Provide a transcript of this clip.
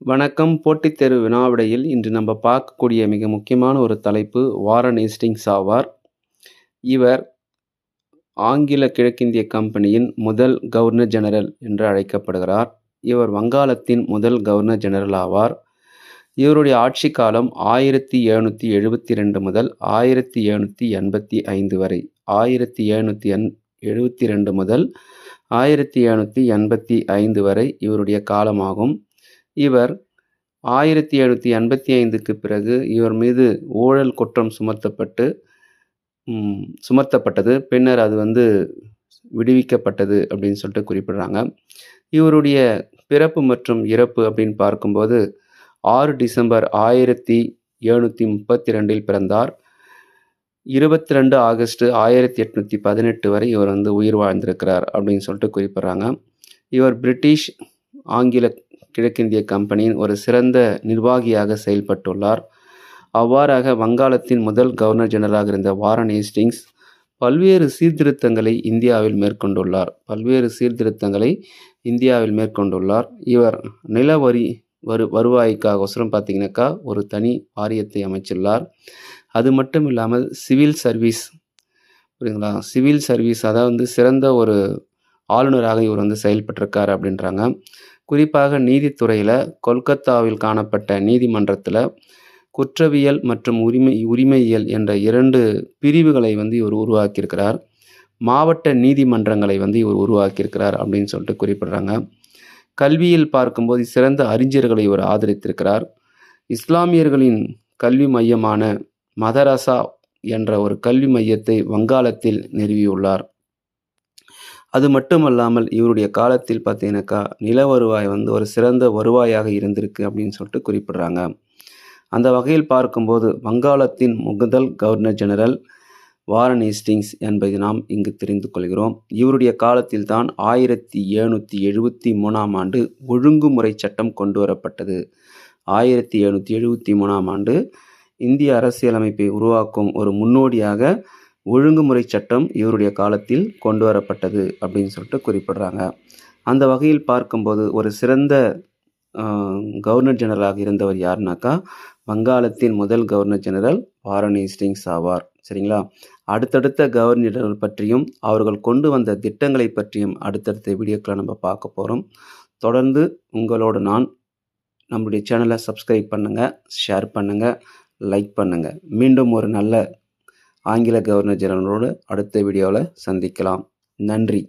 வணக்கம். போட்டித் தேர்வு வினாவிடையில் இன்று நம்ம பார்க்கக்கூடிய மிக முக்கியமான ஒரு தலைப்பு வாரன் ஹேஸ்டிங்ஸ் ஆவார். இவர் ஆங்கில கிழக்கிந்திய கம்பெனியின் முதல் கவர்னர் ஜெனரல் என்று அழைக்கப்படுகிறார். இவர் வங்காளத்தின் முதல் கவர்னர் ஜெனரல் ஆவார். இவருடைய ஆட்சி காலம் ஆயிரத்தி எழுநூற்றி எழுபத்தி ரெண்டு முதல் ஆயிரத்தி எழுநூற்றி எண்பத்தி ஐந்து வரை. ஆயிரத்தி எழுநூற்றி எண் எழுபத்தி ரெண்டு முதல் ஆயிரத்தி எழுநூற்றி எண்பத்தி ஐந்து வரை இவருடைய காலமாகும். இவர் ஆயிரத்தி எழுநூற்றி எண்பத்தி ஐந்துக்கு பிறகு இவர் மீது ஊழல் குற்றம் சுமத்தப்பட்டு சுமத்தப்பட்டது. பின்னர் அது வந்து விடுவிக்கப்பட்டது அப்படின்னு சொல்லிட்டு குறிப்பிடுறாங்க. இவருடைய பிறப்பு மற்றும் இறப்பு அப்படின்னு பார்க்கும்போது ஆறு டிசம்பர் ஆயிரத்தி எழுநூற்றி முப்பத்தி ரெண்டில் பிறந்தார். இருபத்தி ரெண்டு ஆகஸ்ட் ஆயிரத்தி எட்நூற்றி பதினெட்டு வரை இவர் வந்து உயிர் வாழ்ந்திருக்கிறார் அப்படின்னு சொல்லிட்டு குறிப்பிட்றாங்க. இவர் பிரிட்டிஷ் ஆங்கில கிழக்கிந்திய கம்பெனியின் ஒரு சிறந்த நிர்வாகியாக செயல்பட்டுள்ளார். அவ்வாறாக வங்காளத்தின் முதல் கவர்னர் ஜெனரலாக இருந்த வாரன் ஹேஸ்டிங்ஸ் பல்வேறு சீர்திருத்தங்களை இந்தியாவில் மேற்கொண்டுள்ளார். பல்வேறு சீர்திருத்தங்களை இந்தியாவில் மேற்கொண்டுள்ளார். இவர் நில வரி வரு வருவாய்க்காகோசரம் பார்த்தீங்கன்னாக்கா ஒரு தனி வாரியத்தை அமைச்சுள்ளார். அது மட்டும் இல்லாமல் சிவில் சர்வீஸ் புரியுங்களா சிவில் சர்வீஸ் அதாவது சிறந்த ஒரு ஆளுநராக இவர் வந்து செயல்பட்டிருக்கார் அப்படின்றாங்க. குறிப்பாக நீதித்துறையில் கொல்கத்தாவில் காணப்பட்ட நீதிமன்றத்தில் குற்றவியல் மற்றும் உரிமை உரிமையியல் என்ற இரண்டு பிரிவுகளை வந்து இவர் உருவாக்கியிருக்கிறார். மாவட்ட நீதிமன்றங்களை வந்து இவர் உருவாக்கியிருக்கிறார் அப்படின்னு சொல்லிட்டு குறிப்பிடுறாங்க. கல்வியில் பார்க்கும்போது சிறந்த அறிஞர்களை இவர் ஆதரித்திருக்கிறார். இஸ்லாமியர்களின் கல்வி மையமான மதரசா என்ற ஒரு கல்வி மையத்தை வங்காளத்தில் நிறுவியுள்ளார். அது மட்டுமல்லாமல் இவருடைய காலத்தில் பார்த்தீங்கன்னாக்கா நில வருவாய் வந்து ஒரு சிறந்த வருவாயாக இருந்திருக்கு அப்படின்னு சொல்லிட்டு குறிப்பிடுறாங்க. அந்த வகையில் பார்க்கும்போது வங்காளத்தின் முதல் கவர்னர் ஜெனரல் வாரன் ஹேஸ்டிங்ஸ் என்பதை நாம் இங்கு தெரிந்து கொள்கிறோம். இவருடைய காலத்தில் தான் ஆயிரத்தி எழுநூற்றி எழுபத்தி மூணாம் ஆண்டு ஒழுங்குமுறை சட்டம் கொண்டு வரப்பட்டது. ஆயிரத்தி எழுநூற்றி எழுபத்தி மூணாம் ஆண்டு இந்திய அரசியலமைப்பை உருவாக்கும் ஒரு முன்னோடியாக ஒழுங்குமுறை சட்டம் இவருடைய காலத்தில் கொண்டு வரப்பட்டது அப்படின்னு சொல்லிட்டு குறிப்பிடுறாங்க. அந்த வகையில் பார்க்கும்போது ஒரு சிறந்த கவர்னர் ஜெனரலாக இருந்தவர் யாருனாக்கா வங்காளத்தின் முதல் கவர்னர் ஜெனரல் வாரணி ஆவார். சரிங்களா? அடுத்தடுத்த கவர்னர் பற்றியும் அவர்கள் கொண்டு வந்த திட்டங்களை பற்றியும் அடுத்தடுத்த வீடியோக்களை நம்ம பார்க்க போகிறோம் தொடர்ந்து உங்களோட நான் நம்முடைய சேனலை சப்ஸ்கிரைப் பண்ணுங்கள் ஷேர் பண்ணுங்கள் லைக் பண்ணுங்கள் மீண்டும் ஒரு நல்ல ஆங்கில கவர்னர் ஜெனரலோடு அடுத்த வீடியோவில் சந்திக்கலாம். நன்றி.